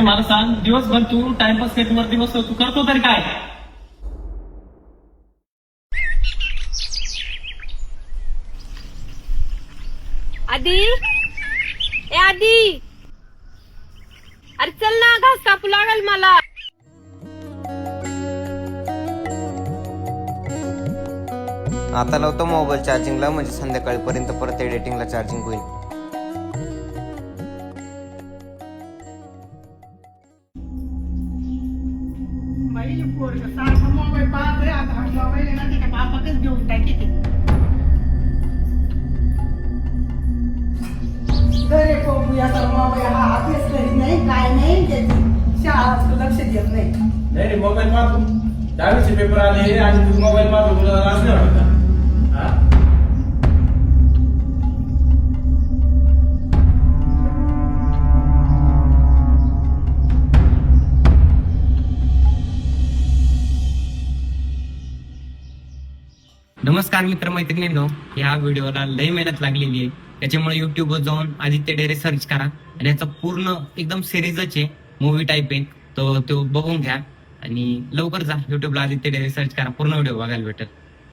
पहिले मला सांग दिवसभर तू टाइमपास सेट वरती बसतो तू करतो तरी काय? आधी ए आधी अरे चल ना घास कापू लागल मला. आता लावतो मोबाईल चार्जिंगला म्हणजे संध्याकाळपर्यंत परत एडिटिंगला चार्जिंग होईल. बाई पोरग मोबाईल आता हा मोबाईल आहे ना त्याच्या बापाकच घेऊन टाकी ते अरे पोपू याचा मोबाईल हा अभ्यास करीत नाही काय नाही त्याची. शाळा लक्ष देत नाही. नाही रे मोबाईल पाहतो दहावीचे पेपर आले आणि तू मोबाईल पाहतो तुला राज वाटत. का? हा? नमस्कार मित्र मैत्रिणींनो ह्या व्हिडिओला लय मेहनत लागलेली आहे. त्याच्यामुळे युट्यूबवर जाऊन आदित्य डेरे सर्च करा. आणि याचा पूर्ण एकदम सिरीजच आहे मूवी टाईप आहे. तो तो बघून घ्या. आणि लवकर जा युट्यूबला आदित्य डेरे सर्च करा. पूर्ण व्हिडिओ बघायला भेटेल.